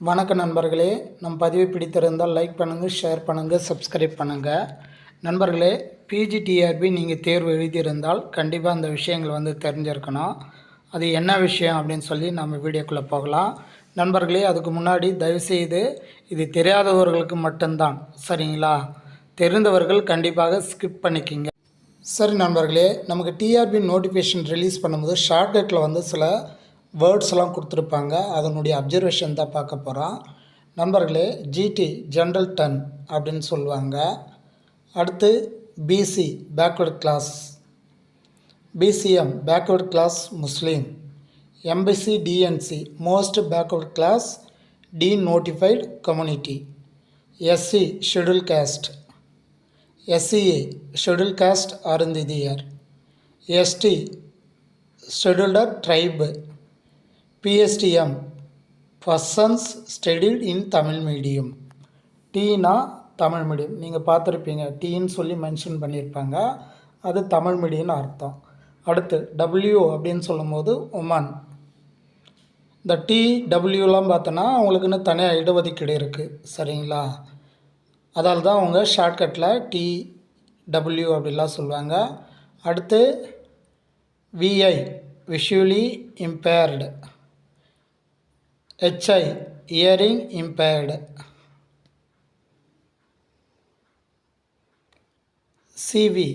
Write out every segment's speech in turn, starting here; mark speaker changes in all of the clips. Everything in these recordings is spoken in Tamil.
Speaker 1: வணக்கம் நண்பர்களே நம் பதிவை பிடித்திருந்தால் லைக் பண்ணுங்கள் ஷேர் பண்ணுங்கள் சப்ஸ்கிரைப் பண்ணுங்கள் நண்பர்களே பிஜிடிஆர்பி நீங்கள் தேர்வு எழுதியிருந்தால் கண்டிப்பாக அந்த விஷயங்கள் வந்து தெரிஞ்சிருக்கணும். அது என்ன விஷயம் அப்படின்னு சொல்லி நம்ம வீடியோக்குள்ளே போகலாம். நண்பர்களே அதுக்கு முன்னாடி தயவுசெய்து இது தெரியாதவர்களுக்கு மட்டும்தான் சரிங்களா? தெரிந்தவர்கள் கண்டிப்பாக ஸ்கிப் பண்ணிக்கிங்க. சரி நண்பர்களே நமக்கு டிஆர்பி நோட்டிஃபிகேஷன் ரிலீஸ் பண்ணும்போது ஷார்ட்கட்டில் வந்து சில வேர்ட்ஸ்லாம் கொடுத்துருப்பாங்க. அதனுடைய அப்சர்வேஷன் தான் பார்க்க போகிறோம் நண்பர்களே ஜிடி ஜென்ரல் டன் அப்படின்னு சொல்லுவாங்க. அடுத்து BC backward class BCM backward class Muslim MBC DNC most backward class D notified community SC schedule caste SCA schedule caste Arunthathiyar ST scheduled tribe PSTM persons studied in Tamil medium Tina Tamil medium நீங்கள் பார்த்துருப்பீங்க. டீன்னு சொல்லி மென்ஷன் பண்ணியிருப்பாங்க. அது தமிழ் மீடியம்னு அர்த்தம். அடுத்து டபிள்யூ அப்படின்னு சொல்லும்போது உமன் இந்த டி டபிள்யூலாம் பார்த்தோன்னா அவங்களுக்குன்னு தனியாக இடஒதுக்கீடு இருக்குது சரிங்களா? அதால் தான் அவங்க ஷார்ட்கட்டில் டி டபிள்யூ அப்படிலாம் சொல்லுவாங்க. அடுத்து VI visually impaired HI hearing impaired CV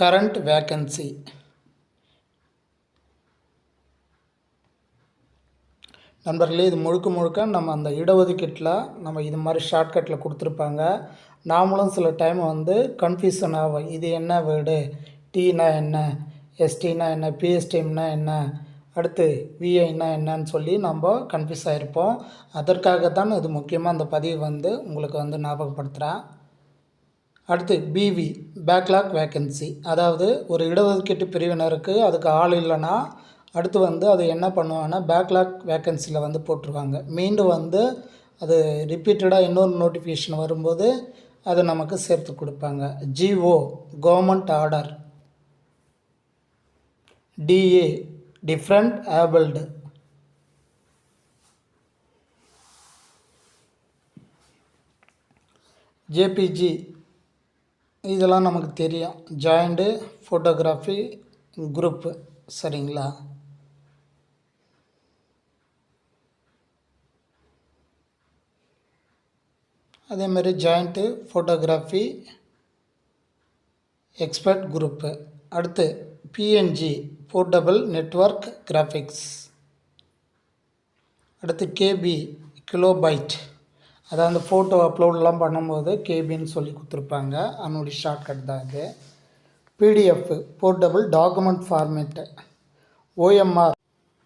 Speaker 1: current vacancy நண்பர்களே இது முழுக்க முழுக்க நம்ம அந்த இடஒதுக்கீட்டில் நம்ம இது மாதிரி ஷார்ட்கட்டில் கொடுத்துருப்பாங்க. நாமளும் சில டைம் வந்து கன்ஃபியூஷன் ஆகும். இது என்ன வேர்டு டீனா என்ன? எஸ்டினா என்ன? பிஎஸ்டிஎம்னா என்ன? அடுத்து விஐனா என்னன்னு சொல்லி நம்ம கன்ஃபியூஸ் ஆகிருப்போம் அதற்காக தான் இது முக்கியமாக அந்த பதிவு வந்து உங்களுக்கு வந்து ஞாபகப்படுத்துகிறேன் அடுத்து பிவி பேக்லாக் வேக்கன்சி அதாவது ஒரு இடஒதுக்கீட்டு பிரிவினருக்கு அதுக்கு ஆள் இல்லைன்னா அடுத்து வந்து அது என்ன பண்ணுவாங்கன்னா பேக்லாக் வேக்கன்சியில் வந்து போட்டுருவாங்க மீண்டும் வந்து அது ரிப்பீட்டடாக இன்னொரு நோட்டிஃபிகேஷன் வரும்போது அதை நமக்கு சேர்த்து கொடுப்பாங்க. GO government order DA different abled JPG இதெல்லாம் நமக்கு தெரியும். ஜாயிண்ட்டு ஃபோட்டோகிராஃபி குரூப்பு சரிங்களா? அதேமாதிரி ஜாயிண்ட்டு ஃபோட்டோகிராஃபி எக்ஸ்பர்ட் குரூப்பு அடுத்து பிஎன்ஜி போர்ட்டபிள் நெட்ஒர்க் கிராஃபிக்ஸ் அடுத்து கேபி கிலோபைட் அதாவது ஃபோட்டோ அப்லோடெலாம் பண்ணும்போது கேபின்னு சொல்லி கொடுத்துருப்பாங்க. அதனுடைய ஷார்ட்கட் தான் இது. PDF portable document format OMR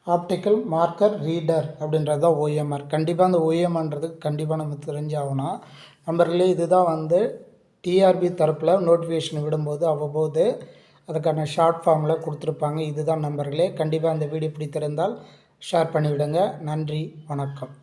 Speaker 1: optical marker reader அப்படின்றது தான் ஓஎம்ஆர் கண்டிப்பாக அந்த ஓஎம்ஆன்றதுக்கு கண்டிப்பாக நம்ம தெரிஞ்சாகணும். நம்பர்களே இதுதான் வந்து டிஆர்பி தரப்பில் நோட்டிஃபிகேஷன் விடும்போது அவ்வப்போது அதுக்கான ஷார்ட் ஃபார்மில் கொடுத்துருப்பாங்க. இதுதான் நம்பர்களே கண்டிப்பாக அந்த வீடியோ பிடித்திருந்தால் ஷேர் பண்ணிவிடுங்க. நன்றி. வணக்கம்.